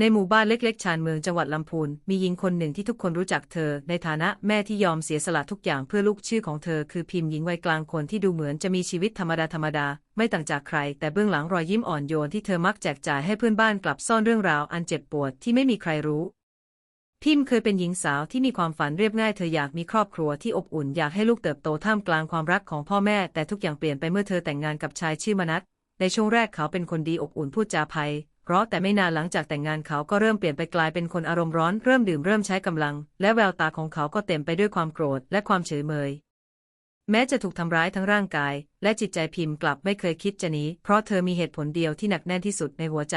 ในหมู่บ้านเล็ก ๆ ชานเมืองจังหวัดลำพูน มีหญิงคนหนึ่งที่ทุกคนรู้จักเธอ ในฐานะแม่ที่ยอมเสียสละทุกอย่างเพื่อลูกชื่อของเธอ คือพิมพ์หญิงวัยกลางคนที่ดูเหมือนจะมีชีวิตธรรมดาธรรมดาๆไม่ต่างจากใคร แต่เบื้องหลังรอยยิ้มอ่อนโยนที่เธอมักแจกจ่ายให้เพื่อนบ้านกลับซ่อนเรื่องราวอันเจ็บปวดที่ไม่มีใครรู้ พิมพ์เคยเป็นหญิงสาวที่มีความฝันเรียบง่ายเธออยากมีครอบครัวที่อบอุ่นอยากให้ลูกเติบโตท่ามกลางความรักของพ่อแม่ แต่ทุกอย่างเปลี่ยนไปเมื่อเธอแต่งงานกับชายชื่อมนัทในช่วงแรกเขาเป็นคนดีอบอุ่นพูดจาไพ เราะแต่ไม่นานหลังจากแต่งงานเขาก็เริ่มเปลี่ยนไปกลายเป็นคนอารมณ์ร้อน เริ่มดื่มเริ่มใช้กำลัง และแววตาของเขาก็เต็มไปด้วยความโกรธและความเฉยเมย แม้จะถูกทำร้ายทั้งร่างกาย และจิตใจพิมพ์กลับไม่เคยคิดจะหนีเพราะเธอมีเหตุผลเดียวที่หนักแน่นที่สุดในหัวใจ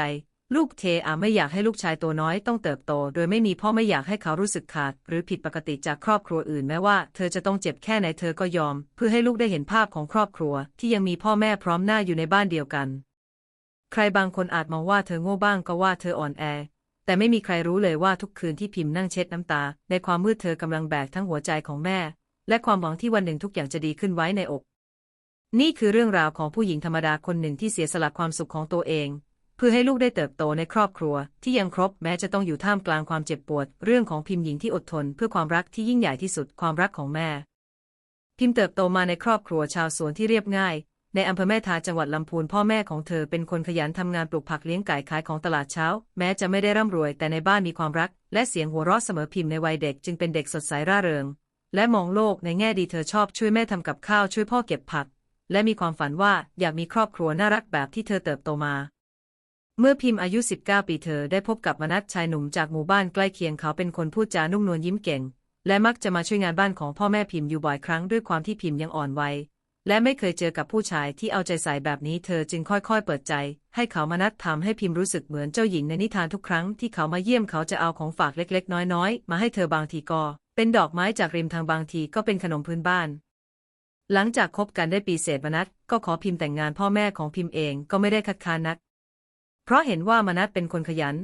ลูกเทอาไม่อยากให้ลูกชายตัวน้อยต้องเติบโต โดยไม่มีพ่อไม่อยากให้เขารู้สึกขาด หรือผิดปกติจากครอบครัวอื่นแม้ว่าเธอจะต้องเจ็บแค่ไหนเธอก็ยอม เพื่อให้ลูกได้เห็นภาพของครอบครัว ที่ยังมีพ่อแม่พร้อมหน้าอยู่ในบ้านเดียวกัน ใครบางคนอาจมองว่าเธอโง่บ้างก็ว่าเธออ่อนแอ แต่ไม่มีใครรู้เลยว่าทุกคืนที่พิมพ์นั่งเช็ดน้ำตา ในความมืดเธอกำลังแบกทั้งหัวใจของแม่ และความหวังที่วันหนึ่งทุกอย่างจะดีขึ้นไว้ในอก นี่คือเรื่องราวของผู้หญิงธรรมดาคนหนึ่งที่เสียสละความสุขของตัวเอง เพื่อให้ลูกได้เติบโตในครอบครัว ที่ยังครบแม้จะต้องอยู่ท่ามกลางความเจ็บปวด เรื่องของพิมพ์หญิงที่อดทน เพื่อความรักที่ยิ่งใหญ่ที่สุดความรักของแม่ พิมพ์เติบโตมาในครอบครัวชาวสวนที่เรียบง่าย ในอำเภอแม่ทาจังหวัดลำพูนพ่อแม่ของเธอเป็นคนขยันทำงานปลูกผักเลี้ยงไก่ขายของตลาดเช้า แม้จะไม่ได้ร่ำรวย แต่ในบ้านมีความรัก และเสียงหัวเราะเสมอพิมพ์ในวัยเด็กจึงเป็นเด็กสดใสร่าเริง และมองโลกในแง่ดีเธอชอบช่วยแม่ทำกับข้าวช่วยพ่อเก็บผัก และมีความฝันว่าอยากมีครอบครัวน่ารักแบบที่เธอเติบโตมา เมื่อพิมพ์อายุ 19 ปีเธอได้พบกับมนัสชายหนุ่มจากหมู่บ้านใกล้เคียงเขาเป็นคนพูดจานุ่มนวลยิ้มเก่ง และมักจะมาช่วยงานบ้านของพ่อแม่พิมพ์อยู่บ่อยครั้งด้วยความที่พิมพ์ยังอ่อนวัย และไม่เคยเจอกับผู้ชายที่เอาใจใส่แบบนี้เธอจึงค่อยๆ เปิดใจ ให้เขามานัดทำให้พิมพ์รู้สึกเหมือนเจ้าหญิงในนิทานทุกครั้งที่เขามาเยี่ยมเขาจะเอาของฝากเล็ก ๆ น้อยๆ มาให้เธอบางทีก็ เป็นดอกไม้จากริมทางบางทีก็เป็นขนมพื้นบ้าน หลังจากคบกันได้ปีเศษมนัดก็ขอพิมพ์แต่งงานพ่อแม่ของพิมพ์เองก็ไม่ได้คัดค้านนัก เพราะเห็นว่ามนัดเป็นคนขยัน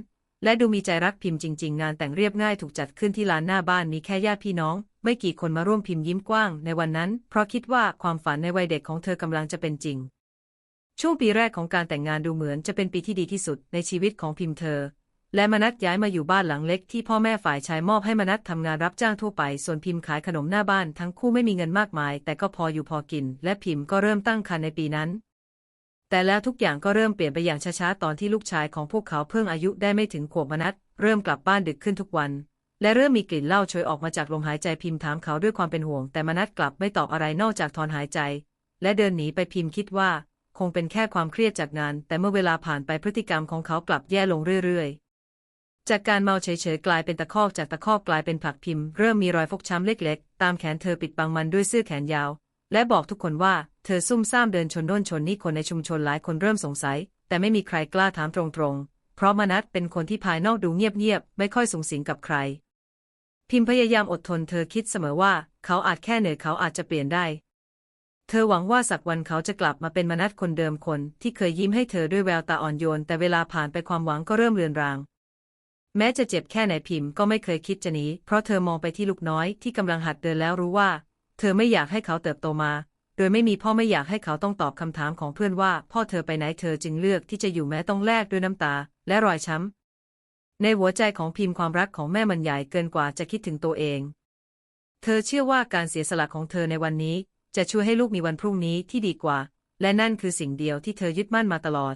และดูมีใจรักพิมพ์จริง ๆ งานแต่งเรียบง่ายถูกจัดขึ้นที่ลานหน้าบ้านมีแค่ญาติพี่น้อง ไม่กี่คนมาร่วมพิมพ์ยิ้มกว้างในวันนั้น เพราะคิดว่าความฝันในวัยเด็กของเธอกำลังจะเป็นจริง ช่วงปีแรกของการแต่งงานดูเหมือนจะเป็นปีที่ดีที่สุดในชีวิตของพิมพ์เธอ และมนัดย้ายมาอยู่บ้านหลังเล็กที่พ่อแม่ฝ่ายชายมอบให้มนัดทำงานรับจ้างทั่วไป ส่วนพิมพ์ขายขนมหน้าบ้านทั้งคู่ไม่มีเงินมากมาย แต่ก็พออยู่พอกิน และพิมพ์ก็เริ่มตั้งครรภ์ในปีนั้น แต่แล้วทุกอย่างก็เริ่มเปลี่ยนไปอย่างช้าๆ ตอนที่ลูกชายของพวกเขาเพิ่งอายุได้ไม่ถึงขวบมนัดเริ่มกลับบ้านดึกขึ้นทุกวัน และเริ่มมีกลิ่นเหล้าโชยออกมาจากลมหายใจพิมพ์ถามเขาด้วยความเป็นห่วง แต่มนัดกลับไม่ตอบอะไรนอกจากถอนหายใจ และเดินหนีไปพิมพ์คิดว่า คงเป็นแค่ความเครียดจากงาน แต่เมื่อเวลาผ่านไปพฤติกรรมของเขากลับแย่ลงเรื่อยๆ จากการเมาเฉยๆกลายเป็นตะคอกจากตะคอกกลายเป็นผลักพิมพ์เริ่มมีรอยฟกช้ำเล็กๆ ตามแขนเธอปิดบังมันด้วยเสื้อแขนยาว และบอกทุกคนว่า เธอซุ่มซ่ามเดินชนโน่นชนนี่คนในชุมชนหลายคนเริ่มสงสัย แต่ไม่มีใครกล้าถามตรงๆ เพราะมนัสเป็นคนที่ภายนอกดูเงียบๆ ไม่ค่อยสูงสิงกับใคร พิมพยายามอดทนเธอคิดเสมอว่า เขาอาจแค่เหนื่อยเขาอาจจะเปลี่ยนได้ เธอหวังว่าสักวันเขาจะกลับมาเป็นมนัสคนเดิมคนที่เคยยิ้มให้เธอด้วยแววตาอ่อนโยน แต่เวลาผ่านไปความหวังก็เริ่มเลือนรางแม้จะเจ็บแค่ไหนพิมพ์ก็ไม่เคยคิดจะหนี เพราะเธอมองไปที่ลูกน้อยที่กำลังหัดเดินแล้วรู้ว่า เธอไม่อยากให้เขาเติบโตมา โดยไม่มีพ่อไม่อยากให้เขาต้องตอบคำถามของเพื่อนว่า พ่อเธอไปไหนเธอจึงเลือกที่จะอยู่แม้ต้องแลกด้วยน้ำตา และรอยช้ำ ในหัวใจของพิมพ์ความรักของแม่มันใหญ่เกินกว่าจะคิดถึงตัวเอง เธอเชื่อว่าการเสียสละของเธอในวันนี้ จะช่วยให้ลูกมีวันพรุ่งนี้ที่ดีกว่า และนั่นคือสิ่งเดียวที่เธอยึดมั่นมาตลอด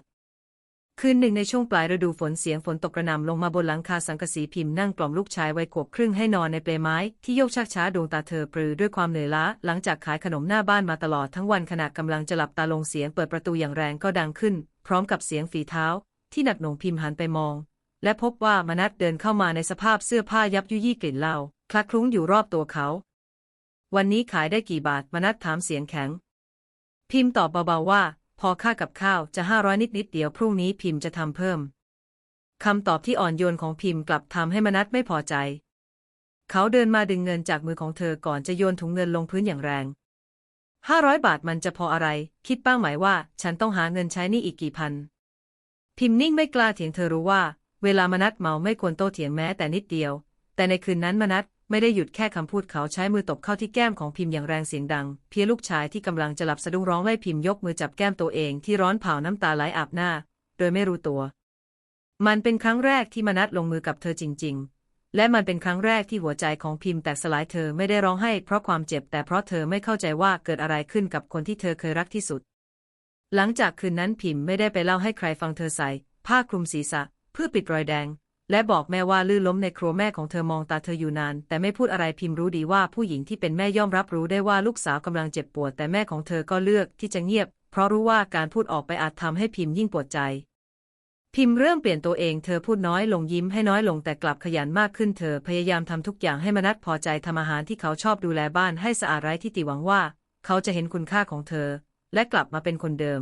คืนหนึ่งในช่วงปลายฤดูฝนเสียงฝนตกกระหน่ำลงมาบนหลังคาสังกะสีพิมพ์นั่งกล่อมลูกชายวัยขวบครึ่งให้นอนในเปลไม้ที่โยกชักช้าดวงตาเธอปรือด้วยความเหนื่อยล้า หลังจากขายขนมหน้าบ้านมาตลอดทั้งวันขณะกำลังจะหลับตาลงเสียงเปิดประตูอย่างแรงก็ดังขึ้น พร้อมกับเสียงฝีเท้า ที่หนักหน่วงพิมพ์หันไปมอง และพบว่ามนัดเดินเข้ามาในสภาพเสื้อผ้ายับยุยี่กลิ่นเหล้าคลักคลุ้งอยู่รอบตัวเขา วันนี้ขายได้กี่บาทมนัดถามเสียงแข็ง พิมพ์ตอบเบาๆว่า พอค่ากับข้าวจะห้าร้อยนิดๆเดี๋ยวพรุ่งนี้พิมพ์จะทำเพิ่ม คำตอบที่อ่อนโยนของพิมพ์กลับทำให้มนัดไม่พอใจ เขาเดินมาดึงเงินจากมือของเธอก่อนจะโยนถุงเงินลงพื้นอย่างแรงห้าร้อยบาทมันจะพออะไร คิดบ้างไหมว่า ฉันต้องหาเงินใช้นี่อีกกี่พัน พิมพ์นิ่งไม่กล้าเถียงเธอรู้ว่า เวลามนัดเมาไม่ควรโต้เถียงแม้แต่นิดเดียว แต่ในคืนนั้นมนัด ไม่ได้หยุดแค่คำพูดเขาใช้มือตบเข้าที่แก้มของพิมพ์อย่างแรงเสียงดัง เพียลูกชายที่กำลังจะหลับสะดุ้งร้องไล่พิมพ์ยกมือจับแก้มตัวเองที่ร้อนเผาน้ำตาไหลอาบหน้า โดยไม่รู้ตัว มันเป็นครั้งแรกที่มนัดลงมือกับเธอจริง ๆ และมันเป็นครั้งแรกที่หัวใจของพิมพ์แตกสลายเธอไม่ได้ร้องไห้เพราะความเจ็บแต่เพราะเธอไม่เข้าใจว่าเกิดอะไรขึ้นกับคนที่เธอเคยรักที่สุด หลังจากคืนนั้นพิมพ์ไม่ได้ไปเล่าให้ใครฟังเธอใส่ผ้าคลุมศีรษะ เพื่อปิดรอยแดง และบอกแม่ว่าลื่นล้มในครัวแม่ของเธอมองตาเธออยู่นาน แต่ไม่พูดอะไรพิมพ์รู้ดีว่าผู้หญิงที่เป็นแม่ย่อมรับรู้ได้ว่าลูกสาวกำลังเจ็บปวด แต่แม่ของเธอก็เลือกที่จะเงียบ เพราะรู้ว่าการพูดออกไปอาจทำให้พิมพ์ยิ่งปวดใจ พิมพ์เริ่มเปลี่ยนตัวเองเธอพูดน้อยลงยิ้มให้น้อยลงแต่กลับขยันมากขึ้นเธอพยายามทำทุกอย่างให้มนัดพอใจทำอาหารที่เขาชอบดูแลบ้านให้สะอาดไร้ที่ติหวังว่า เขาจะเห็นคุณค่าของเธอ และกลับมาเป็นคนเดิม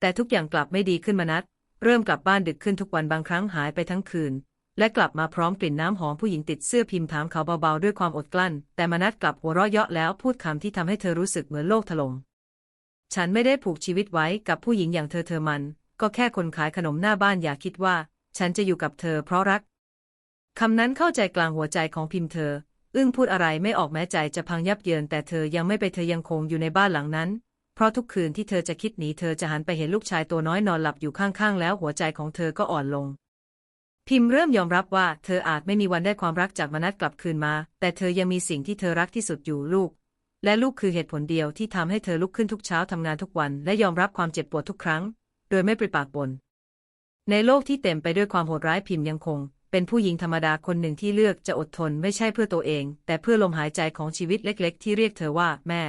แต่ทุกอย่างกลับไม่ดีขึ้นมนัด เริ่มกลับบ้านดึกขึ้นทุกวันบางครั้งหายไปทั้งคืน และกลับมาพร้อมกลิ่นน้ำหอมผู้หญิงติดเสื้อพิมพ์ถามเขาเบาๆด้วยความอดกลั้น แต่มนัดกลับหัวเราะเยาะแล้วพูดคำที่ทำให้เธอรู้สึกเหมือนโลกถล่มฉันไม่ได้ผูกชีวิตไว้กับผู้หญิงอย่างเธอเธอมัน ก็แค่คนขายขนมหน้าบ้านอย่าคิดว่า ฉันจะอยู่กับเธอเพราะรักคำนั้นเข้าใจกลางหัวใจของพิมพ์เธอ อึ้งพูดอะไรไม่ออกแม้ใจจะพังยับเยินแต่เธอยังไม่ไปเธอยังคงอยู่ในบ้านหลังนั้น เพราะทุกคืนที่เธอจะคิดหนีเธอจะหันไปเห็นลูกชายตัวน้อยนอนหลับอยู่ข้างๆ แล้วหัวใจของเธอก็อ่อนลง พิมพ์เริ่มยอมรับว่าเธออาจไม่มีวันได้ความรักจากมนัดกลับคืนมา แต่เธอยังมีสิ่งที่เธอรักที่สุดอยู่ลูก และลูกคือเหตุผลเดียวที่ทำให้เธอลุกขึ้นทุกเช้าทำงานทุกวัน และยอมรับความเจ็บปวดทุกครั้ง โดยไม่ปริปากบนในโลกที่เต็มไปด้วยความโหดร้ายพิมพ์ยังคง เป็นผู้หญิงธรรมดาคนหนึ่งที่เลือกจะอดทนไม่ใช่เพื่อตัวเอง แต่เพื่อลมหายใจของชีวิตเล็ก ๆ ที่เรียกเธอว่าแม่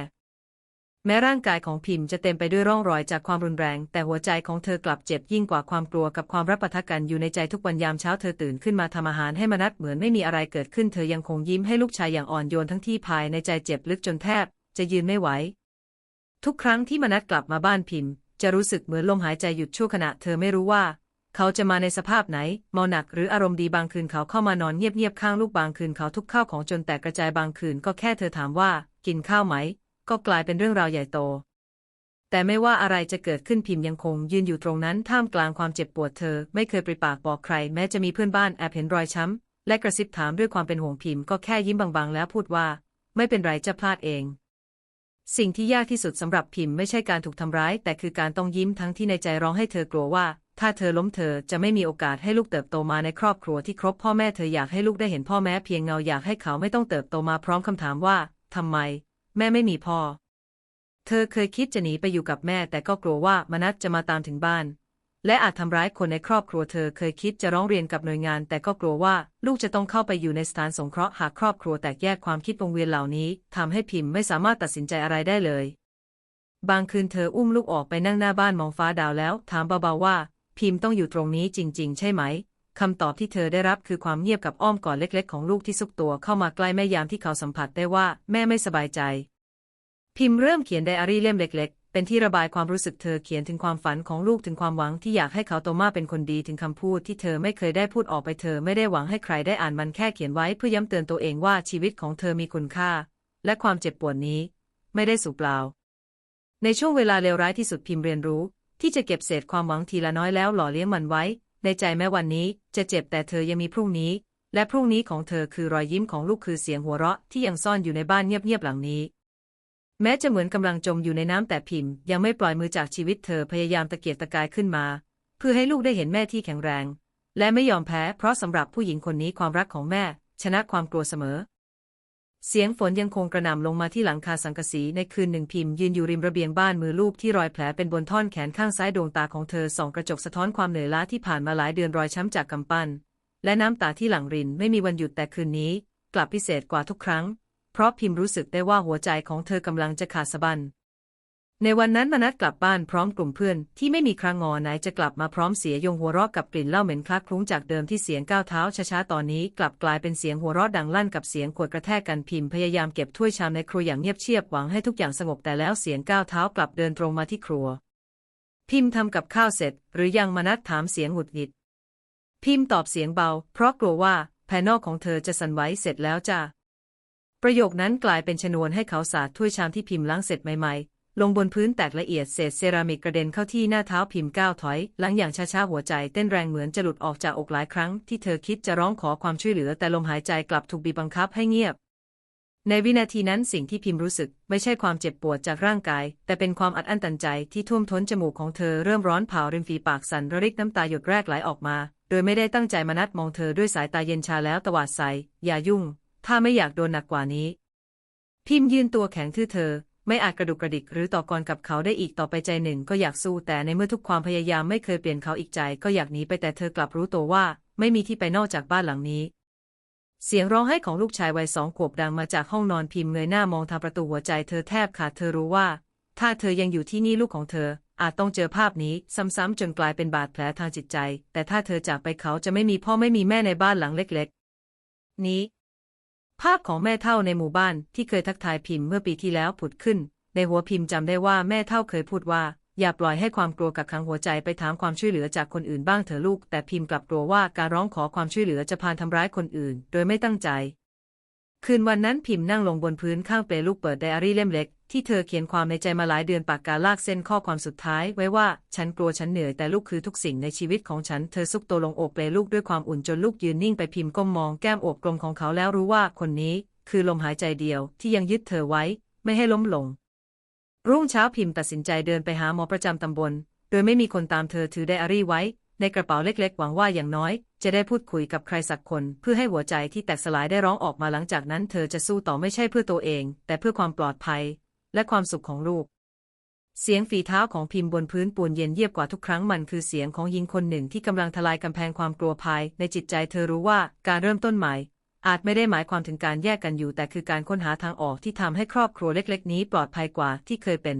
แม้ร่างกายของพิมพ์จะเต็มไปด้วยร่องรอยจากความรุนแรง แต่หัวใจของเธอกลับเจ็บยิ่งกว่าความกลัวกับความรับประทะกันอยู่ในใจทุกวันยามเช้าเธอตื่นขึ้นมาทำอาหารให้มนัดเหมือนไม่มีอะไรเกิดขึ้นเธอยังคงยิ้มให้ลูกชายอย่างอ่อนโยนทั้งที่ภายในใจเจ็บลึกจนแทบ จะยืนไม่ไหว ทุกครั้งที่มนัดกลับมาบ้านพิมพ์ จะรู้สึกเหมือนลมหายใจหยุดชั่วขณะเธอไม่รู้ว่า เขาจะมาในสภาพไหนเมาหนักหรืออารมณ์ดีบางคืนเขาเข้ามานอนเงียบๆข้างลูกบางคืนเขาทุบข้าวของจนแตกกระจายบางคืนก็แค่เธอถามว่า กินข้าวไหม ก็กลายเป็นเรื่องราวใหญ่โต แต่ไม่ว่าอะไรจะเกิดขึ้นพิมพ์ยังคง ยืนอยู่ตรงนั้นท่ามกลางความเจ็บปวดเธอ ไม่เคยปริปากบอกใคร แม้จะมีเพื่อนบ้านแอบเห็นรอยช้ำ และกระซิบถามด้วยความเป็นห่วงพิมพ์ก็แค่ยิ้มบางๆ แล้วพูดว่า ไม่เป็นไรจะพลาดเอง สิ่งที่ยากที่สุดสำหรับพิมพ์ไม่ใช่การถูกทำร้าย แต่คือการต้องยิ้มทั้งที่ในใจร้องให้เธอกลัวว่า ถ้าเธอล้มเธอจะไม่มีโอกาสให้ลูกเติบโตมาในครอบครัวที่ครบพ่อแม่เธออยากให้ลูกได้เห็นพ่อแม้เพียงเงาอยากให้เขาไม่ต้องเติบโตมาพร้อมคำถามว่าทำไม แม่ไม่มีพ่อ เธอเคยคิดจะหนีไปอยู่กับแม่แต่ก็กลัวว่ามนัสจะมาตามถึงบ้าน และอาจทำร้ายคนในครอบครัวเธอเคยคิดจะร้องเรียนกับหน่วยงาน แต่ก็กลัวว่าลูกจะต้องเข้าไปอยู่ในสถานสงเคราะห์หากครอบครัวแตกแยกความคิดวงเวียนเหล่านี้ทำให้พิมพ์ไม่สามารถตัดสินใจอะไรได้เลย บางคืนเธออุ้มลูกออกไปนั่งหน้าบ้านมองฟ้าดาวแล้ว ถามเบาๆว่า พิมพ์ต้องอยู่ตรงนี้จริง ๆ ใช่ไหม คำตอบที่เธอได้รับคือความเงียบกับอ้อมกอดเล็ก ๆ ของลูกที่ซุกตัวเข้ามาใกล้แม่ยามที่เขาสัมผัสได้ว่าแม่ไม่สบายใจ พิมพ์เริ่มเขียนไดอารี่เล่มเล็ก ๆ เป็นที่ระบายความรู้สึกเธอเขียนถึงความฝันของลูกถึงความหวังที่อยากให้เขาโตมาเป็นคนดีถึงคำพูดที่เธอไม่เคยได้พูดออกไปเธอไม่ได้หวังให้ใครได้อ่านมันแค่เขียนไว้เพื่อย้ำเตือนตัวเองว่าชีวิตของเธอมีคุณค่า และความเจ็บปวดนี้ ไม่ได้สูญเปล่า ในช่วงเวลาเลวร้ายที่สุดพิมพ์เรียนรู้ ที่จะเก็บเศษความหวังทีละน้อยแล้วหล่อเลี้ยงมันไว้ ในใจแม้วันนี้จะเจ็บแต่เธอยังมีพรุ่งนี้ และพรุ่งนี้ของเธอคือรอยยิ้มของลูกคือเสียงหัวเราะที่ยังซ่อนอยู่ในบ้านเงียบๆหลังนี้ แม้จะเหมือนกำลังจมอยู่ในน้ำแต่พิมพ์ ยังไม่ปล่อยมือจากชีวิตเธอพยายามตะเกียกตะกายขึ้นมา เพื่อให้ลูกได้เห็นแม่ที่แข็งแรง และไม่ยอมแพ้เพราะสำหรับผู้หญิงคนนี้ความรักของแม่ ชนะความกลัวเสมอ เสียงฝนยังคงกระหน่ำลงมาที่หลังคาสังกะสีในคืนหนึ่งพิมพ์ยืนอยู่ริมระเบียงบ้านมือลูกที่รอยแผลเป็นบนท่อนแขนข้างซ้ายดวงตาของเธอส่องกระจกสะท้อนความเหนื่อยล้าที่ผ่านมาหลายเดือนรอยช้ำจากกำปั้น และน้ำตาที่หลั่งรินไม่มีวันหยุดแต่คืนนี้ กลับพิเศษกว่าทุกครั้ง เพราะพิมพ์รู้สึกได้ว่าหัวใจของเธอกำลังจะขาดสะบั้น ในวันนั้นมนัดกลับบ้านพร้อมกลุ่มเพื่อนที่ไม่มีครั้งงอไหนจะกลับมาพร้อมเสียยงหัวเราะกับกลิ่นเหล้าเหม็นคลักคลุ้งจากเดิมที่เสียงก้าวเท้าช้าๆตอนนี้ กลับกลายเป็นเสียงหัวเราะดังลั่นกับเสียงขวดกระแทกกันพิมพ์พยายามเก็บถ้วยชามในครัวอย่างเงียบเชียบหวังให้ทุกอย่างสงบแต่แล้วเสียงก้าวเท้ากลับเดินตรงมาที่ครัว พิมพ์ทำกับข้าวเสร็จ หรือยังมนัดถามเสียงหงุดหงิด พิมพ์ตอบเสียงเบา เพราะกลัวว่าภายนอกของเธอจะสั่นไหวเสร็จแล้วจ้าประโยคนั้นกลายเป็นชนวนให้เขาสาดถ้วยชามที่พิมพ์ล้างเสร็จใหม่ ลงบนพื้นแตกละเอียดเศษเซรามิกกระเด็นเข้าที่หน้าเท้าพิมพ์ก้าวถอย หลังอย่างช้าๆหัวใจเต้นแรงเหมือนจะหลุดออกจากอกหลายครั้งที่เธอคิดจะร้องขอความช่วยเหลือแต่ลมหายใจกลับถูกบีบบังคับให้เงียบ ในวินาทีนั้นสิ่งที่พิมพ์รู้สึก ไม่ใช่ความเจ็บปวดจากร่างกาย แต่เป็นความอัดอั้นตันใจที่ท่วมท้นจมูกของเธอเริ่มร้อนเผาริมฝีปากสั่นระริกน้ำตาหยดแรกไหลออกมา โดยไม่ได้ตั้งใจมานัดมองเธอด้วยสายตาเย็นชาแล้วตวาดใส่อย่ายุ่ง ถ้าไม่อยากโดนหนักกว่านี้ พิมพ์ยืนตัวแข็งทื่อเธอ ไม่อาจกระดุกกระดิกหรือต่อกรกับเขาได้อีกต่อไปใจหนึ่งก็อยากสู้แต่ในเมื่อทุกความพยายามไม่เคยเปลี่ยนเขาอีกใจก็อยากหนีไปแต่เธอกลับรู้ตัวว่า ไม่มีที่ไปนอกจากบ้านหลังนี้ เสียงร้องไห้ของลูกชายวัยสองขวบดังมาจากห้องนอนพิมพ์เงยหน้ามองทางประตูหัวใจเธอแทบขาดเธอรู้ว่า ถ้าเธอยังอยู่ที่นี่ลูกของเธอ อาจต้องเจอภาพนี้ซ้ำๆจนกลายเป็นบาดแผลทางจิตใจ แต่ถ้าเธอจากไปเขาจะไม่มีพ่อไม่มีแม่ในบ้านหลังเล็ก ๆ นี้ ภาพของแม่เท่าในหมู่บ้านที่เคยทักทายพิมพ์เมื่อปีที่แล้วผุดขึ้น ในหัวพิมพ์จำได้ว่าแม่เท่าเคยพูดว่า อย่าปล่อยให้ความกลัวกักขังหัวใจไปถามความช่วยเหลือจากคนอื่นบ้างเถอะลูก แต่พิมพ์กลับกลัวว่าการร้องขอความช่วยเหลือจะพานทำร้ายคนอื่น โดยไม่ตั้งใจ คืนวันนั้นพิมพ์นั่งลงบนพื้นข้างเปลลูกเปิดไดอารี่เล่มเล็ก ที่เธอเขียนความในใจมาหลายเดือนปากกาลากเส้นข้อความสุดท้ายไว้ว่า ฉันกลัวฉันเหนื่อยแต่ลูกคือทุกสิ่งในชีวิตของฉัน เธอซุกตัวลงอบเปลลูกด้วยความอุ่นจนลูกยืนนิ่งไปพิมพ์ก้มมองแก้มอบกลมของเขาแล้วรู้ว่าคนนี้ คือลมหายใจเดียวที่ยังยึดเธอไว้ ไม่ให้ล้มลง รุ่งเช้าพิมพ์ตัดสินใจเดินไปหาหมอประจำตำบล โดยไม่มีคนตามเธอถือไดอารี่ไว้ ในกระเป๋าเล็กๆ หวังว่าอย่างน้อย จะได้พูดคุยกับใครสักคน เพื่อให้หัวใจที่แตกสลายได้ร้องออกมาหลังจากนั้น เธอจะสู้ต่อไม่ใช่เพื่อตัวเอง แต่เพื่อความปลอดภัย และความสุขของลูก เสียงฝีเท้าของพิมพ์บนพื้นปูนเย็นเยียบกว่าทุกครั้งมันคือเสียงของหญิงคนหนึ่งที่กำลังทลายกำแพงความกลัวภายในจิตใจเธอรู้ว่าการเริ่มต้นใหม่อาจไม่ได้หมายความถึงการแยกกันอยู่ แต่คือการค้นหาทางออกที่ทำให้ครอบครัวเล็ก ๆ นี้ปลอดภัยกว่าที่เคยเป็น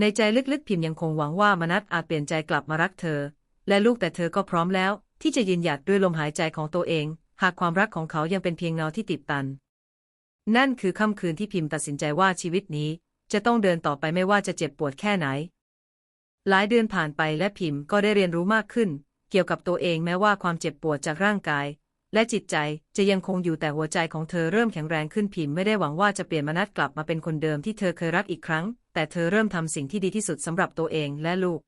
ในใจลึกๆ พิมพ์ยังคงหวังว่ามนัสอาจเปลี่ยนใจกลับมารักเธอ และลูกแต่เธอก็พร้อมแล้ว ที่จะยืนหยัดด้วยลมหายใจของตัวเอง หากความรักของเขายังเป็นเพียงเงาที่ติดตัน นั่นคือค่ำคืนที่พิมพ์ตัดสินใจว่าชีวิตนี้ จะต้องเดินต่อไปไม่ว่าจะเจ็บปวดแค่ไหน หลายเดือนผ่านไปและพิมพ์ก็ได้เรียนรู้มากขึ้น เกี่ยวกับตัวเองแม้ว่าความเจ็บปวดจากร่างกาย และจิตใจจะยังคงอยู่แต่หัวใจของเธอเริ่มแข็งแรงขึ้นพิมพ์ไม่ได้หวังว่าจะเปลี่ยนมนัดกลับมาเป็นคนเดิมที่เธอเคยรักอีกครั้ง แต่เธอเริ่มทำสิ่งที่ดีที่สุดสำหรับตัวเองและลูก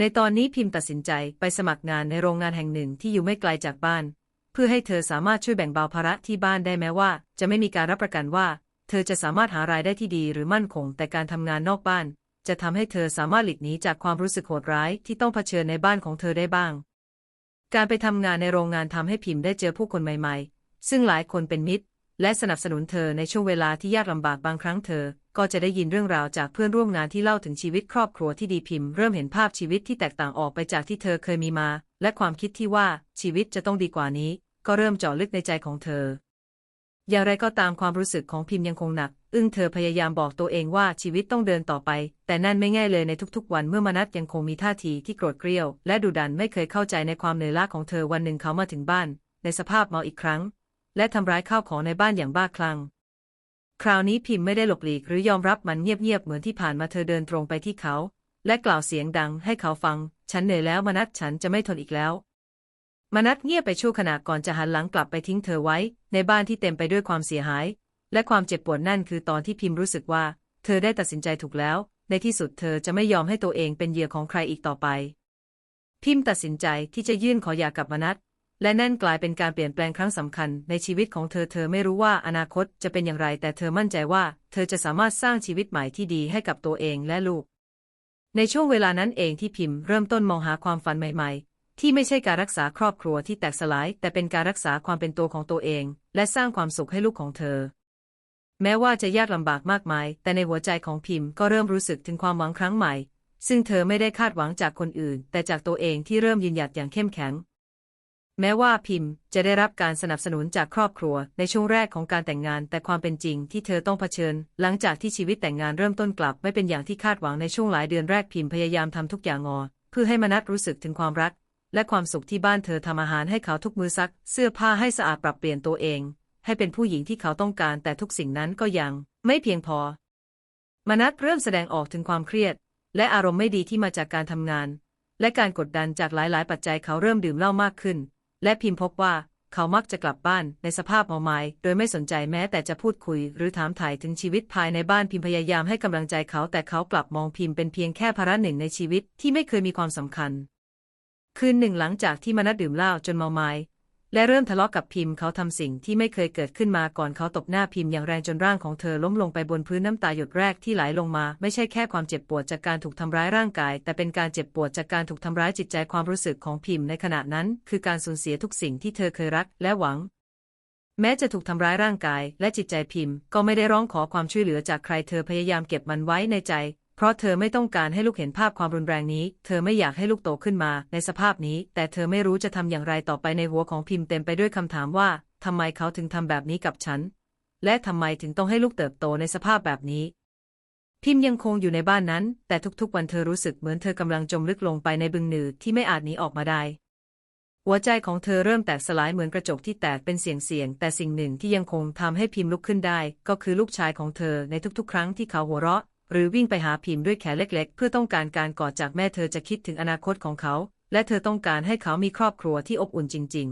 ในตอนนี้พิมพ์ตัดสินใจไปสมัครงานในโรงงานแห่งหนึ่งที่อยู่ไม่ไกลจากบ้าน เพื่อให้เธอสามารถช่วยแบ่งเบาภาระที่บ้านได้แม้ว่า จะไม่มีการรับประกันว่า เธอจะสามารถหารายได้ที่ดีหรือมั่นคง แต่การทำงานนอกบ้าน จะทำให้เธอสามารถหลีกหนีจากความรู้สึกโหดร้ายที่ต้องเผชิญในบ้านของเธอได้บ้าง การไปทำงานในโรงงานทำให้พิมพ์ได้เจอผู้คนใหม่ ๆ ซึ่งหลายคนเป็นมิตร และสนับสนุนเธอในช่วงเวลาที่ยากลำบากบางครั้งเธอ ก็จะได้ยินเรื่องราวจากเพื่อนร่วมงานที่เล่าถึงชีวิตครอบครัวที่ดีพิมพ์เริ่มเห็นภาพชีวิตที่แตกต่างออกไปจากที่เธอเคยมีมา และความคิดที่ว่าชีวิตจะต้องดีกว่านี้ ก็เริ่มเจาะลึกในใจของเธอ อย่างไรก็ตามความรู้สึกของพิมพ์ยังคงหนัก อึ้งเธอพยายามบอกตัวเองว่าชีวิตต้องเดินต่อไป แต่นั่นไม่ง่ายเลยในทุกๆ วันเมื่อมนัสยังคงมีท่าทีที่โกรธเกรี้ยว และดุดันไม่เคยเข้าใจในความเหนื่อยล้าของเธอวันหนึ่งเขามาถึงบ้าน ในสภาพเมาอีกครั้ง และทำร้ายข้าวของในบ้านอย่างบ้าคลั่ง คราวนี้พิมพ์ไม่ได้หลบหลีกหรือยอมรับมันเงียบๆเหมือนที่ผ่านมาเธอเดินตรงไปที่เขา และกล่าวเสียงดังให้เขาฟัง ฉันเหนื่อยแล้วมนัสฉันจะไม่ทนอีกแล้วมนัสเงียบไปชั่วขณะก่อนจะหันหลังกลับไปทิ้งเธอไว้ ในบ้านที่เต็มไปด้วยความเสียหาย และความเจ็บปวดนั่นคือตอนที่พิมพ์รู้สึกว่า เธอได้ตัดสินใจถูกแล้ว ในที่สุดเธอจะไม่ยอมให้ตัวเองเป็นเหยื่อของใครอีกต่อไป พิมพ์ตัดสินใจที่จะยื่นขอหย่ากับมนัส และนั่นกลายเป็นการเปลี่ยนแปลงครั้งสำคัญในชีวิตของเธอ เธอไม่รู้ว่าอนาคตจะเป็นอย่างไร แต่เธอมั่นใจว่า เธอจะสามารถสร้างชีวิตใหม่ที่ดีให้กับตัวเองและลูก ในช่วงเวลานั้นเองที่พิมพ์เริ่มต้นมองหาความฝันใหม่ ๆ ที่ไม่ใช่การรักษาครอบครัวที่แตกสลาย แต่เป็นการรักษาความเป็นตัวของตัวเอง และสร้างความสุขให้ลูกของเธอ แม้ว่าจะยากลำบากมากมาย แต่ในหัวใจของพิมพ์ก็เริ่มรู้สึกถึงความหวังครั้งใหม่ ซึ่งเธอไม่ได้คาดหวังจากคนอื่น แต่จากตัวเองที่เริ่มยืนหยัดอย่างเข้มแข็ง แม้ว่าพิมพ์จะได้รับการสนับสนุนจากครอบครัวในช่วงแรกของการแต่งงาน แต่ความเป็นจริงที่เธอต้องเผชิญ หลังจากที่ชีวิตแต่งงานเริ่มต้นกลับ ไม่เป็นอย่างที่คาดหวังในช่วงหลายเดือนแรกพิมพ์พยายามทำทุกอย่างงอ เพื่อให้มนัสรู้สึกถึงความรัก และความสุขที่บ้านเธอทำอาหารให้เขาทุกมือซัก เสื้อผ้าให้สะอาดปรับเปลี่ยนตัวเอง ให้เป็นผู้หญิงที่เขาต้องการแต่ทุกสิ่งนั้นก็ยัง ไม่เพียงพอ มนัสเริ่มแสดงออกถึงความเครียด และอารมณ์ไม่ดีที่มาจากการทำงาน และการกดดันจากหลาย ๆ ปัจจัยเขาเริ่มดื่มเหล้ามากขึ้น และพิมพ์พบว่าเขามักจะกลับบ้านในสภาพเมาไม้โดยไม่สนใจแม้แต่จะพูดคุย หรือถามถ่ายถึงชีวิตภายในบ้านพิมพ์พยายามให้กำลังใจเขาแต่เขากลับมองพิมพ์เป็นเพียงแค่ภาระหนึ่งในชีวิตที่ไม่เคยมีความสำคัญ คืนหนึ่งหลังจากที่มนัดดื่มเหล้าจนเมาไม้ และเริ่มทะเลาะกับพิมพ์เขาทำสิ่งที่ไม่เคยเกิดขึ้นมาก่อนเขาตบหน้าพิมพ์อย่างแรงจนร่างของเธอล้มลงไปบนพื้นน้ำตาหยดแรกที่ไหลลงมา ไม่ใช่แค่ความเจ็บปวดจากการถูกทำร้ายร่างกาย แต่เป็นการเจ็บปวดจากการถูกทำร้ายจิตใจความรู้สึกของพิมพ์ในขณะนั้น คือการสูญเสียทุกสิ่งที่เธอเคยรักและหวัง แม้จะถูกทำร้ายร่างกาย และจิตใจพิมพ์ ก็ไม่ได้ร้องขอความช่วยเหลือจากใครเธอพยายามเก็บมันไว้ในใจ เพราะเธอไม่ต้องการให้ลูกเห็นภาพความรุนแรงนี้ เธอไม่อยากให้ลูกโตขึ้นมาในสภาพนี้ แต่เธอไม่รู้จะทำอย่างไรต่อไปในหัวของพิมพ์เต็มไปด้วยคำถามว่าทำไมเขาถึงทำแบบนี้กับฉัน และทำไมถึงต้องให้ลูกเติบโตในสภาพแบบนี้ พิมพ์ยังคงอยู่ในบ้านนั้น แต่ทุกๆวันเธอรู้สึกเหมือนเธอกำลังจมลึกลงไปในบึงหนืดที่ไม่อาจหนีออกมาได้ หัวใจของเธอเริ่มแตกสลายเหมือนกระจกที่แตกเป็นเสียงๆแต่สิ่งหนึ่งที่ยังคงทำให้พิมพ์ลุกขึ้นได้ ก็คือลูกชายของเธอในทุกๆ ครั้งที่เขาหัวเราะ หรือวิ่งไปหาพิมพ์ด้วยแขนเล็ก ๆ เพื่อต้องการการกอดจากแม่เธอจะคิดถึงอนาคตของเขา และเธอต้องการให้เขามีครอบครัวที่อบอุ่นจริง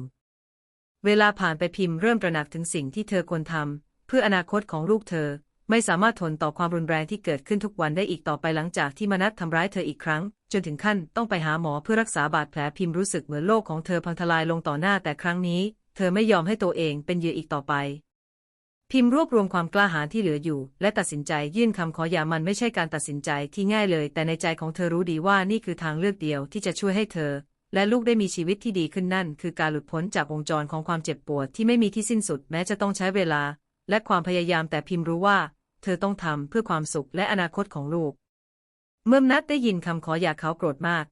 ๆ เวลาผ่านไปพิมพ์เริ่มตระหนักถึงสิ่งที่เธอควรทำเพื่ออนาคตของลูกเธอ ไม่สามารถทนต่อความรุนแรงที่เกิดขึ้นทุกวันได้อีกต่อไปหลังจากที่มนัสทำร้ายเธออีกครั้ง จนถึงขั้นต้องไปหาหมอเพื่อรักษาบาดแผลพิมพ์รู้สึกเหมือนโลกของเธอพังทลายลงต่อหน้าแต่ครั้งนี้ เธอไม่ยอมให้ตัวเองเป็นเหยื่ออีกต่อไป พิมพ์รวบรวมความกล้าหาญที่เหลืออยู่ และตัดสินใจยื่นคำขอหย่ามันไม่ใช่การตัดสินใจที่ง่ายเลย แต่ในใจของเธอรู้ดีว่านี่คือทางเลือกเดียวที่จะช่วยให้เธอ และลูกได้มีชีวิตที่ดีขึ้นนั่น คือการหลุดพ้นจากวงจรของความเจ็บปวดที่ไม่มีที่สิ้นสุดแม้จะต้องใช้เวลา และความพยายามแต่พิมพ์รู้ว่า เธอต้องทำเพื่อความสุขและอนาคตของลูก เมื่อนัดได้ยินคำขอหย่าเขาโกรธมาก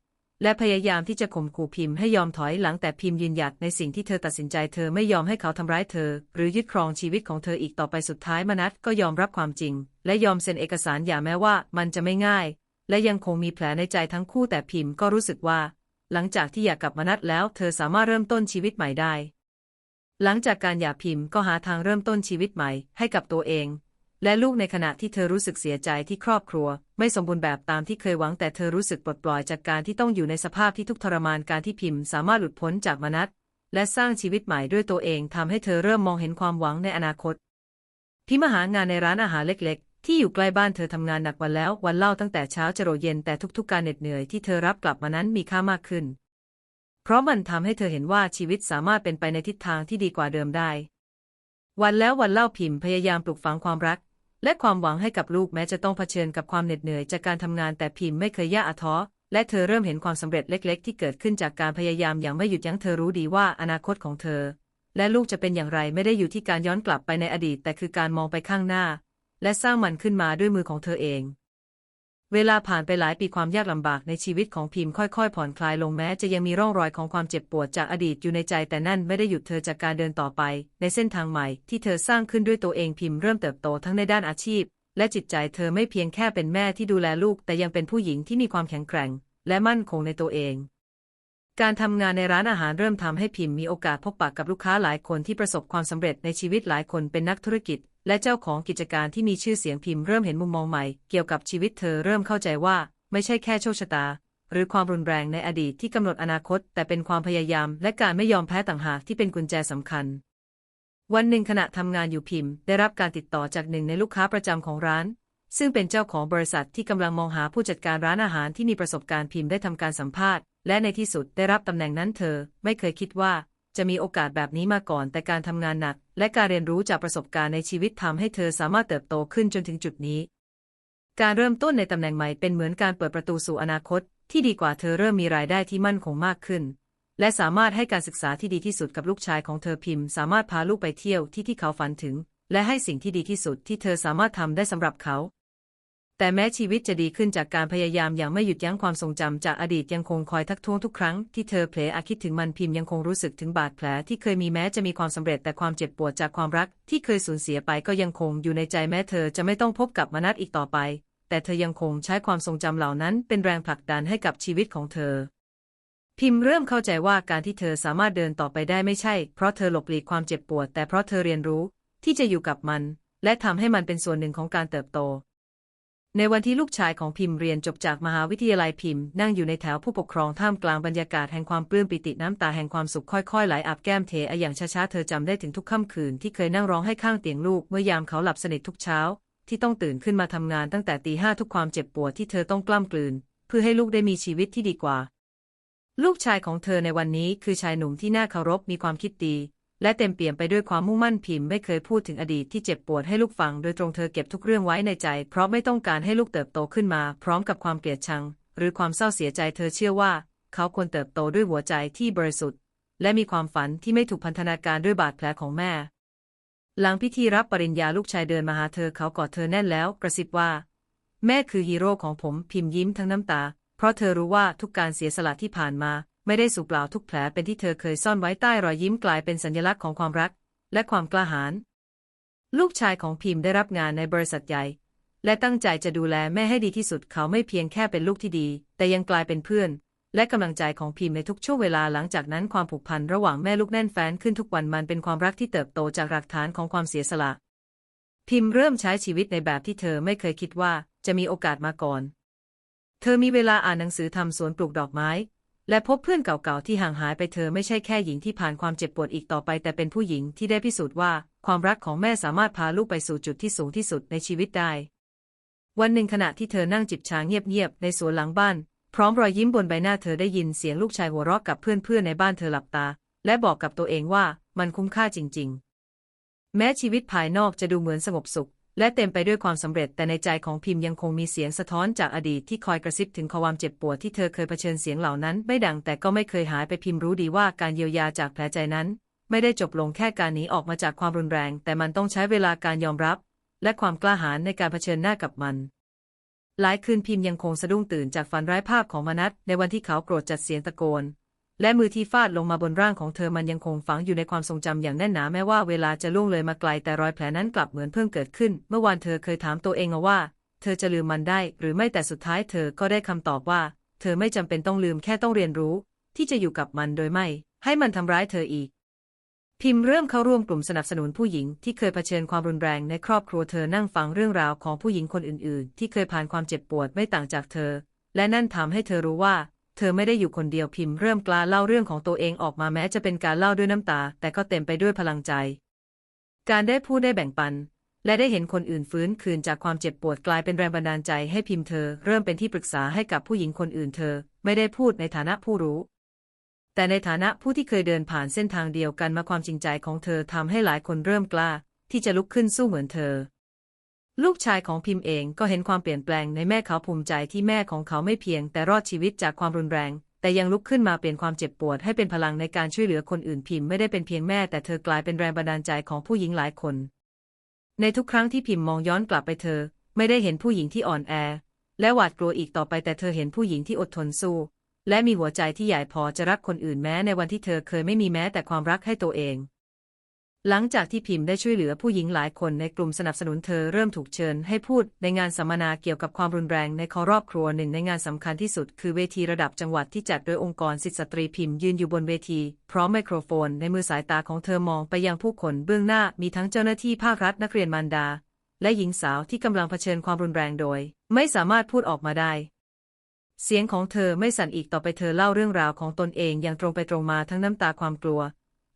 และพยายามที่จะข่มขู่พิมพ์ให้ยอมถอยหลังแต่พิมพ์ยืนหยัดในสิ่งที่เธอตัดสินใจเธอไม่ยอมให้เขาทำร้ายเธอ หรือยึดครองชีวิตของเธออีกต่อไปสุดท้ายมนัสก็ยอมรับความจริง และยอมเซ็นเอกสารหย่าแม้ว่ามันจะไม่ง่าย และยังคงมีแผลในใจทั้งคู่แต่พิมพ์ก็รู้สึกว่า หลังจากที่หย่ากับมนัสแล้วเธอสามารถเริ่มต้นชีวิตใหม่ได้ หลังจากการหย่าพิมพ์ก็หาทางเริ่มต้นชีวิตใหม่ให้กับตัวเอง และลูกในขณะที่เธอรู้สึกเสียใจที่ครอบครัว ไม่สมบูรณ์แบบตามที่เคยหวังแต่เธอรู้สึกปลดปล่อยจากการที่ต้องอยู่ในสภาพที่ทุกข์ทรมานการที่พิมพ์ สามารถหลุดพ้นจากมนัสและสร้างชีวิตใหม่ด้วยตัวเองทำให้เธอเริ่มมองเห็นความหวังในอนาคต พิมหางานในร้านอาหารเล็กๆ ที่อยู่ใกล้บ้านเธอทำงานหนักวันแล้ววันเล่าตั้งแต่เช้าจรดเย็นแต่ทุกๆ การเหน็ดเหนื่อยที่เธอรับกลับมานั้นมีค่ามากขึ้น เพราะมันทำให้เธอเห็นว่าชีวิตสามารถเป็นไปในทิศทางที่ดีกว่าเดิมได้ วันแล้ววันเล่าพิมพ์พยายามปลูกฝังความรัก และความหวังให้กับลูกแม้จะต้องเผชิญกับความเหน็ดเหนื่อยจากการทำงานแต่พิมพ์ไม่เคยย่าท้อและเธอเริ่มเห็นความสำเร็จเล็ก ๆ ที่เกิดขึ้นจากการพยายามอย่างไม่หยุดยั้งเธอรู้ดีว่าอนาคตของเธอ และลูกจะเป็นอย่างไรไม่ได้อยู่ที่การย้อนกลับไปในอดีต แต่คือการมองไปข้างหน้า และสร้างมันขึ้นมาด้วยมือของเธอเอง เวลาผ่านไปหลายปีความยากลำบากในชีวิตของพิมพ์ค่อยๆ ผ่อนคลายลงแม้จะยังมีร่องรอยของความเจ็บปวดจากอดีตอยู่ในใจแต่นั่นไม่ได้หยุดเธอจากการเดินต่อไป ในเส้นทางใหม่ที่เธอสร้างขึ้นด้วยตัวเองพิมพ์เริ่มเติบโตทั้งในด้านอาชีพ และจิตใจเธอไม่เพียงแค่เป็นแม่ที่ดูแลลูก แต่ยังเป็นผู้หญิงที่มีความแข็งแกร่ง และมั่นคงในตัวเอง การทำงานในร้านอาหารเริ่มทำให้พิมพ์มีโอกาสพบปะกับลูกค้าหลายคนที่ประสบความสำเร็จในชีวิตหลายคนเป็นนักธุรกิจ และเจ้าของกิจการที่มีชื่อเสียงพิมพ์เริ่มเห็นมุมมองใหม่ เกี่ยวกับชีวิตเธอเริ่มเข้าใจว่า ไม่ใช่แค่โชคชะตา หรือความรุนแรงในอดีตที่กำหนดอนาคต แต่เป็นความพยายาม และการไม่ยอมแพ้ต่างหากที่เป็นกุญแจสำคัญ วันหนึ่งขณะทำงานอยู่พิมพ์ ได้รับการติดต่อจากหนึ่งในลูกค้าประจำของร้าน ซึ่งเป็นเจ้าของบริษัทที่กำลังมองหาผู้จัดการร้านอาหารที่มีประสบการณ์พิมพ์ได้ทำการสัมภาษณ์และในที่สุดได้รับตำแหน่งนั้นเธอ ไม่เคยคิดว่า จะมีโอกาสแบบนี้มาก่อน แต่การทำงานหนัก และการเรียนรู้จากประสบการณ์ในชีวิตทำให้เธอสามารถเติบโตขึ้นจนถึงจุดนี้ การเริ่มต้นในตำแหน่งใหม่เป็นเหมือนการเปิดประตูสู่อนาคต ที่ดีกว่าเธอเริ่มมีรายได้ที่มั่นคงมากขึ้น และสามารถให้การศึกษาที่ดีที่สุดกับลูกชายของเธอพิมพ์ สามารถพาลูกไปเที่ยวที่ที่เขาฝันถึง และให้สิ่งที่ดีที่สุดที่เธอสามารถทำได้สำหรับเขา แต่แม้ชีวิตจะดีขึ้นจากการพยายามอย่างไม่หยุดยั้งความทรงจำจากอดีตยังคงคอยทักท้วงทุกครั้งที่เธอเผลออาคิดถึงมันพิมพ์ยังคงรู้สึกถึงบาดแผลที่เคยมีแม้จะมีความสำเร็จแต่ความเจ็บปวดจากความรักที่เคยสูญเสียไปก็ยังคงอยู่ในใจแม้เธอจะไม่ต้องพบกับมนัสอีกต่อไป แต่เธอยังคงใช้ความทรงจำเหล่านั้นเป็นแรงผลักดันให้กับชีวิตของเธอ พิมพ์เริ่มเข้าใจว่าการที่เธอสามารถเดินต่อไปได้ไม่ใช่ เพราะเธอหลบหลีกความเจ็บปวด แต่เพราะเธอเรียนรู้ที่จะอยู่กับมัน และทำให้มันเป็นส่วนหนึ่งของการเติบโต ในวันที่ลูกชายของพิมพ์เรียนจบจากมหาวิทยาลัยพิมพ์นั่งอยู่ในแถวผู้ปกครองท่ามกลางบรรยากาศแห่งความปลื้มปิติน้ำตาแห่งความสุขค่อยๆไหลอาบแก้มเทอะอย่างช้าๆเธอจำได้ถึงทุกค่ำคืนที่เคยนั่งร้องให้ข้างเตียงลูกเมื่อยามเขาหลับสนิททุกเช้า ที่ต้องตื่นขึ้นมาทำงานตั้งแต่ตีห้าทุกความเจ็บปวดที่เธอต้องกล้ำกลืน เพื่อให้ลูกได้มีชีวิตที่ดีกว่า ลูกชายของเธอในวันนี้คือชายหนุ่มที่น่าเคารพมีความคิดดี และเต็มเปี่ยมไปด้วยความมุ่งมั่นพิมพ์ไม่เคยพูดถึงอดีตที่เจ็บปวดให้ลูกฟัง โดยตรงเธอเก็บทุกเรื่องไว้ในใจ เพราะไม่ต้องการให้ลูกเติบโตขึ้นมา พร้อมกับความเกลียดชัง หรือความเศร้าเสียใจเธอเชื่อว่า เขาควรเติบโตด้วยหัวใจที่บริสุทธิ์ และมีความฝันที่ไม่ถูกพันธนาการด้วยบาดแผลของแม่ หลังพิธีรับปริญญาลูกชายเดินมาหาเธอเขากอดเธอแน่นแล้ว กระซิบว่า แม่คือฮีโร่ของผมพิมพ์ยิ้มทั้งน้ำตา เพราะเธอรู้ว่าทุกการเสียสละที่ผ่านมา ไม่ได้สูญเปล่าทุกแผลเป็นที่เธอเคยซ่อนไว้ใต้รอยยิ้มกลายเป็นสัญลักษณ์ของความรัก และความกล้าหาญลูกชายของพิมพ์ได้รับงานในบริษัทใหญ่ และตั้งใจจะดูแลแม่ให้ดีที่สุดเขาไม่เพียงแค่เป็นลูกที่ดี แต่ยังกลายเป็นเพื่อน และกำลังใจของพิมพ์ในทุกช่วงเวลาหลังจากนั้นความผูกพันระหว่างแม่ลูกแน่นแฟ้นขึ้นทุกวันมันเป็นความรักที่เติบโตจากหลักฐานของความเสียสละ พิมพ์เริ่มใช้ชีวิตในแบบที่เธอไม่เคยคิดว่าจะมีโอกาสมาก่อน เธอมีเวลาอ่านหนังสือทำสวนปลูกดอกไม้ และพบเพื่อนเก่าๆที่ห่างหายไปเธอไม่ใช่แค่หญิงที่ผ่านความเจ็บปวดอีกต่อไป แต่เป็นผู้หญิงที่ได้พิสูจน์ว่า ความรักของแม่สามารถพาลูกไปสู่จุดที่สูงที่สุดในชีวิตได้ วันหนึ่งขณะที่เธอนั่งจิบชาเงียบๆในสวนหลังบ้าน พร้อมรอยยิ้มบนใบหน้าเธอได้ยินเสียงลูกชายหัวเราะกับเพื่อนๆในบ้านเธอหลับตา และบอกกับตัวเองว่ามันคุ้มค่าจริง ๆ แม้ชีวิตภายนอกจะดูเหมือนสงบสุข และเต็มไปด้วยความสำเร็จแต่ในใจของพิมพ์ยังคงมีเสียงสะท้อนจากอดีตที่คอยกระซิบถึงความเจ็บปวดที่เธอเคยเผชิญเสียงเหล่านั้น ไม่ดังแต่ก็ไม่เคยหายไปพิมพ์รู้ดีว่าการเยียวยาจากแผลใจนั้น ไม่ได้จบลงแค่การหนีออกมาจากความรุนแรง แต่มันต้องใช้เวลาการยอมรับ และความกล้าหาญในการเผชิญหน้ากับมัน หลายคืนพิมพ์ยังคงสะดุ้งตื่นจากฝันร้ายภาพของมนัสในวันที่เขาโกรธจัดเสียงตะโกน และมือที่ฟาดลงมาบนร่างของเธอมันยังคงฝังอยู่ในความทรงจำอย่างแน่นหนาแม้ว่าเวลาจะล่วงเลยมาไกลแต่รอยแผลนั้นกลับเหมือนเพิ่งเกิดขึ้น เมื่อวานเธอเคยถามตัวเองเอาว่า เธอจะลืมมันได้ หรือไม่แต่สุดท้ายเธอก็ได้คำตอบว่า เธอไม่จำเป็นต้องลืมแค่ต้องเรียนรู้ ที่จะอยู่กับมันโดยไม่ ให้มันทำร้ายเธออีก พิมพ์เริ่มเข้าร่วมกลุ่มสนับสนุนผู้หญิงที่เคยเผชิญความรุนแรงในครอบครัวเธอนั่งฟังเรื่องราวของผู้หญิงคนอื่น ๆ ที่เคยผ่านความเจ็บปวดไม่ต่างจากเธอ และนั่นทำให้เธอรู้ว่า เธอไม่ได้อยู่คนเดียวพิมพ์เริ่มกล้าเล่าเรื่องของตัวเองออกมาแม้จะเป็นการเล่าด้วยน้ำตา แต่ก็เต็มไปด้วยพลังใจ การได้พูดได้แบ่งปัน และได้เห็นคนอื่นฟื้นคืนจากความเจ็บปวดกลายเป็นแรงบันดาลใจให้พิมพ์เธอ เริ่มเป็นที่ปรึกษาให้กับผู้หญิงคนอื่นเธอ ไม่ได้พูดในฐานะผู้รู้ แต่ในฐานะผู้ที่เคยเดินผ่านเส้นทางเดียวกันมาความจริงใจของเธอทำให้หลายคนเริ่มกล้า ที่จะลุกขึ้นสู้เหมือนเธอ ลูกชายของพิมพ์เองก็เห็นความเปลี่ยนแปลงในแม่เขาภูมิใจที่แม่ของเขาไม่เพียงแต่รอดชีวิตจากความรุนแรง แต่ยังลุกขึ้นมาเปลี่ยนความเจ็บปวดให้เป็นพลังในการช่วยเหลือคนอื่นพิมพ์ไม่ได้เป็นเพียงแม่แต่เธอกลายเป็นแรงบันดาลใจของผู้หญิงหลายคน ในทุกครั้งที่พิมพ์มองย้อนกลับไปเธอ ไม่ได้เห็นผู้หญิงที่อ่อนแอ และหวาดกลัวอีกต่อไปแต่เธอเห็นผู้หญิงที่อดทนสู้ และมีหัวใจที่ใหญ่พอจะรักคนอื่นแม้ในวันที่เธอเคยไม่มีแม้แต่ความรักให้ตัวเอง หลังจากที่พิมพ์ได้ช่วยเหลือผู้หญิงหลายคนในกลุ่มสนับสนุนเธอเริ่มถูกเชิญให้พูดในงานสัมมนาเกี่ยวกับความรุนแรงในครอบครัวหนึ่งในงานสำคัญที่สุด คือเวทีระดับจังหวัดที่จัดโดยองค์กรสิทธิสตรีพิมพ์ยืนอยู่บนเวที พร้อมไมโครโฟน ในมือสายตาของเธอมองไปยังผู้คนเบื้องหน้ามีทั้งเจ้าหน้าที่ภาครัฐนักเรียนมารดา และหญิงสาวที่กำลังเผชิญความรุนแรงโดย ไม่สามารถพูดออกมาได้เสียงของเธอไม่สั่นอีกต่อไปเธอเล่าเรื่องราวของตนเองอย่างตรงไปตรงมาทั้งน้ำตาความกลัว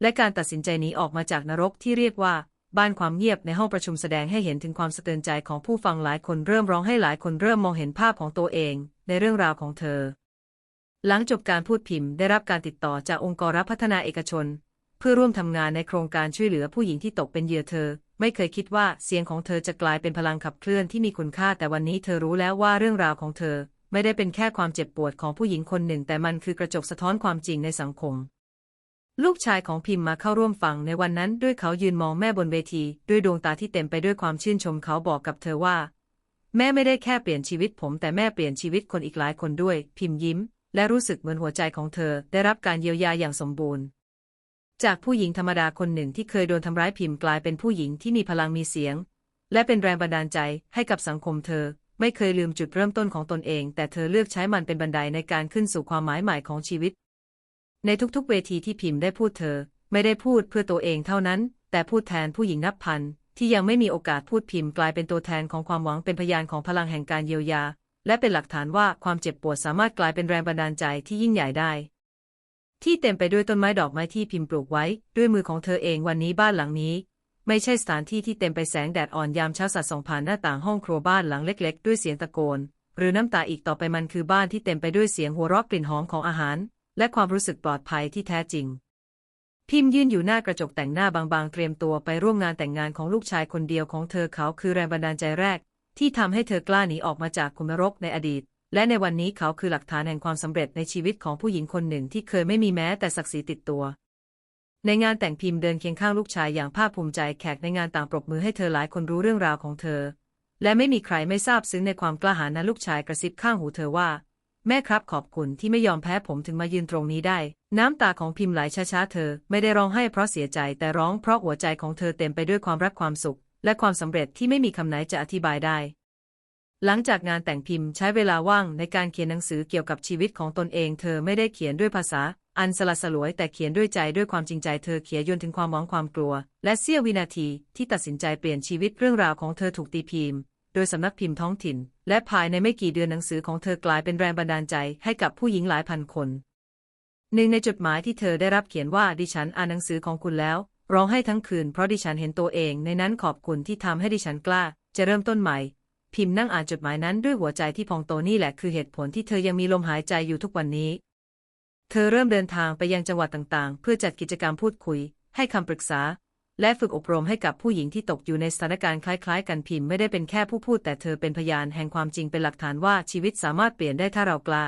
และการตัดสินใจหนีออกมาจากนรกที่เรียกว่าบ้านความเงียบในห้องประชุมแสดงให้เห็นถึงความสะเทือนใจของผู้ฟังหลายคนเริ่มร้องให้หลายคนเริ่มมองเห็นภาพของตัวเอง ในเรื่องราวของเธอ หลังจบการพูดพิมพ์ได้รับการติดต่อจากองค์กรรับพัฒนาเอกชน เพื่อร่วมทำงานในโครงการช่วยเหลือผู้หญิงที่ตกเป็นเหยื่อเธอ ไม่เคยคิดว่าเสียงของเธอจะกลายเป็นพลังขับเคลื่อนที่มีคุณค่าแต่วันนี้เธอรู้แล้วว่าเรื่องราวของเธอ ไม่ได้เป็นแค่ความเจ็บปวดของผู้หญิงคนหนึ่ง แต่มันคือกระจกสะท้อนความจริงในสังคม ลูกชายของพิมพ์มาเข้าร่วมฟังในวันนั้นด้วยเขายืนมองแม่บนเวที ด้วยดวงตาที่เต็มไปด้วยความชื่นชมเขาบอกกับเธอว่า แม่ไม่ได้แค่เปลี่ยนชีวิตผมแต่แม่เปลี่ยนชีวิตคนอีกหลายคนด้วย พิมพ์ยิ้ม และรู้สึกเหมือนหัวใจของเธอ ได้รับการเยียวยาอย่างสมบูรณ์ จากผู้หญิงธรรมดาคนหนึ่งที่เคยโดนทำร้ายพิมพ์กลายเป็นผู้หญิงที่มีพลังมีเสียง และเป็นแรงบันดาลใจให้กับสังคมเธอ ไม่เคยลืมจุดเริ่มต้นของตนเอง แต่เธอเลือกใช้มันเป็นบันไดในการขึ้นสู่ความหมายใหม่ของชีวิต ในทุกๆ เวทีที่พิมพ์ได้พูดเธอ ไม่ได้พูดเพื่อตัวเองเท่านั้น แต่พูดแทนผู้หญิงนับพัน ที่ยังไม่มีโอกาสพูดพิมพ์กลายเป็นตัวแทนของความหวังเป็นพยานของพลังแห่งการเยียวยา และเป็นหลักฐานว่าความเจ็บปวดสามารถกลายเป็นแรงบันดาลใจที่ยิ่งใหญ่ได้ ที่เต็มไปด้วยต้นไม้ดอกไม้ที่พิมพ์ปลูกไว้ ด้วยมือของเธอเองวันนี้บ้านหลังนี้ ไม่ใช่สถานที่ที่เต็มไปแสงแดดอ่อนยามเช้าสัดส่องผ่านหน้าต่างห้องครัวบ้านหลังเล็ก ๆ ด้วยเสียงตะโกนหรือน้ำตาอีกต่อไปมันคือบ้านที่เต็มไปด้วยเสียงหัวเราะกลิ่นหอมของอาหาร และความรู้สึกปลอดภัยที่แท้จริง พิมพ์ยืนอยู่หน้ากระจกแต่งหน้าบางๆ เตรียมตัวไปร่วมงานแต่งงานของลูกชายคนเดียวของเธอเขาคือแรงบันดาลใจแรก ที่ทำให้เธอกล้าหนีออกมาจากคุมรกในอดีต และในวันนี้เขาคือหลักฐานแห่งความสำเร็จในชีวิตของผู้หญิงคนหนึ่งที่เคยไม่มีแม้แต่ศักดิ์ศรีติดตัว ในงานแต่งพิมพ์เดินเคียงข้างลูกชายอย่างภาคภูมิใจแขกในงานต่างปรบมือให้เธอหลายคนรู้เรื่องราวของเธอ และไม่มีใครไม่ทราบซึ้งในความกล้าหาญนั้นลูกชายกระซิบข้างหูเธอว่า แม่ครับขอบคุณที่ไม่ยอมแพ้ผมถึงมายืนตรงนี้ได้ น้ำตาของพิมพ์ไหลช้าๆเธอ ไม่ได้ร้องไห้เพราะเสียใจแต่ร้องเพราะหัวใจของเธอเต็มไปด้วยความรักความสุข และความสำเร็จที่ไม่มีคำไหนจะอธิบายได้ หลังจากงานแต่งพิมพ์ใช้เวลาว่างในการเขียนหนังสือเกี่ยวกับชีวิตของตนเอง เธอไม่ได้เขียนด้วยภาษา อันสละสลวยแต่เขียนด้วยใจด้วยความจริงใจเธอเขียนยนถึงความหวังความกลัว และเสี้ยววินาทีที่ตัดสินใจเปลี่ยนชีวิตเรื่องราวของเธอถูกตีพิมพ์ โดยสำนักพิมพ์ท้องถิ่น และภายในไม่กี่เดือนหนังสือของเธอกลายเป็นแรงบันดาลใจให้กับผู้หญิงหลายพันคน หนึ่งในจดหมายที่เธอได้รับเขียนว่าดิฉันอ่านหนังสือของคุณแล้ว ร้องให้ทั้งคืนเพราะดิฉันเห็นตัวเองในนั้นขอบคุณที่ทำให้ดิฉันกล้า จะเริ่มต้นใหม่ พิมพ์นั่งอ่านจดหมายนั้นด้วยหัวใจที่พองโตนี่แหละคือเหตุผลที่เธอยังมีลมหายใจอยู่ทุกวันนี้ เธอเริ่มเดินทางไปยังจังหวัดต่างๆ เพื่อจัดกิจกรรมพูดคุย ให้คำปรึกษา และฝึกอบรมให้กับผู้หญิงที่ตกอยู่ในสถานการณ์คล้ายๆ กันพิมพ์ไม่ได้เป็นแค่ผู้พูด แต่เธอเป็นพยานแห่งความจริงเป็นหลักฐานว่าชีวิตสามารถเปลี่ยนได้ถ้าเรากล้า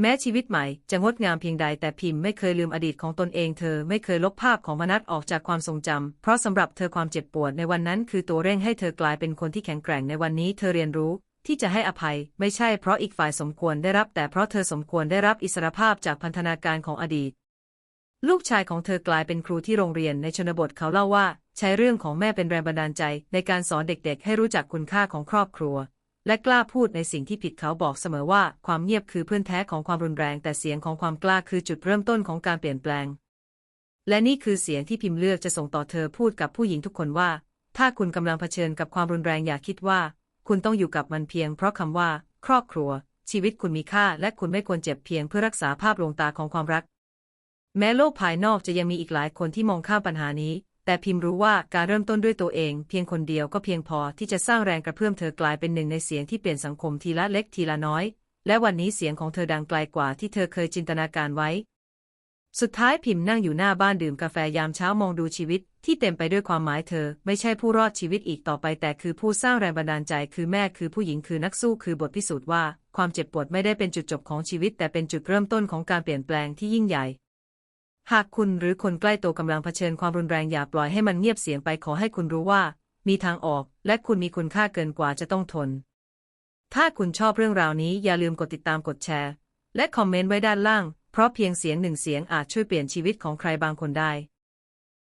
แม้ชีวิตใหม่จะงดงามเพียงใดแต่พิมพ์ไม่เคยลืมอดีตของตนเองเธอไม่เคยลบภาพของมนัสออกจากความทรงจำเพราะสำหรับเธอความเจ็บปวดในวันนั้น คือตัวเร่งให้เธอกลายเป็นคนที่แข็งแกร่งในวันนี้ เธอเรียนรู้ที่จะให้อภัยไม่ใช่เพราะอีกฝ่ายสมควรได้รับ แต่เพราะเธอสมควรได้รับอิสรภาพจากพันธนาการของอดีต ลูกชายของเธอกลายเป็นครูที่โรงเรียนในชนบทเขาเล่าว่า ใช้เรื่องของแม่เป็นแรงบันดาลใจ ในการสอนเด็กๆ ให้รู้จักคุณค่าของครอบครัว และกล้าพูดในสิ่งที่ผิดเขาบอกเสมอว่า ความเงียบคือเพื่อนแท้ของความรุนแรง แต่เสียงของความกล้าคือจุดเริ่มต้นของการเปลี่ยนแปลง และนี่คือเสียงที่พิมพ์เลือกจะส่งต่อเธอพูดกับผู้หญิงทุกคนว่า ถ้าคุณกำลังเผชิญกับความรุนแรงอย่าคิดว่า คุณต้องอยู่กับมันเพียง เพราะคำว่า ครอบครัว ชีวิตคุณมีค่า และคุณไม่ควรเจ็บเพียงเพื่อรักษาภาพลวงตาของความรัก แม้โลกภายนอกจะยังมีอีกหลายคนที่มองข้ามปัญหานี้ แต่พิมพ์รู้ว่าการเริ่มต้นด้วยตัวเอง เพียงคนเดียวก็เพียงพอที่จะสร้างแรงกระเพื่อมเธอกลายเป็นหนึ่งในเสียงที่เปลี่ยนสังคมทีละเล็กทีละน้อย และวันนี้เสียงของเธอดังไกลกว่าที่เธอเคยจินตนาการไว้ สุดท้ายพิมพ์นั่งอยู่หน้าบ้านดื่มกาแฟยามเช้ามองดูชีวิต ที่เต็มไปด้วยความหมายเธอ ไม่ใช่ผู้รอดชีวิตอีกต่อไป แต่คือผู้สร้างแรงบันดาลใจ คือแม่คือผู้หญิงคือนักสู้คือบทพิสูจน์ว่า ความเจ็บปวดไม่ได้เป็นจุดจบของชีวิต แต่เป็นจุดเริ่มต้นของการเปลี่ยนแปลงที่ยิ่งใหญ่ หากคุณหรือคนใกล้ตัวกำลังเผชิญความรุนแรงอย่าปล่อยให้มันเงียบเสียงไปขอให้คุณรู้ว่า มีทางออก และคุณมีคุณค่าเกินกว่าจะต้องทน ถ้าคุณชอบเรื่องราวนี้อย่าลืมกดติดตามกดแชร์ และคอมเมนต์ไว้ด้านล่าง เพราะเพียงเสียงหนึ่งเสียงอาจช่วยเปลี่ยนชีวิตของใครบางคนได้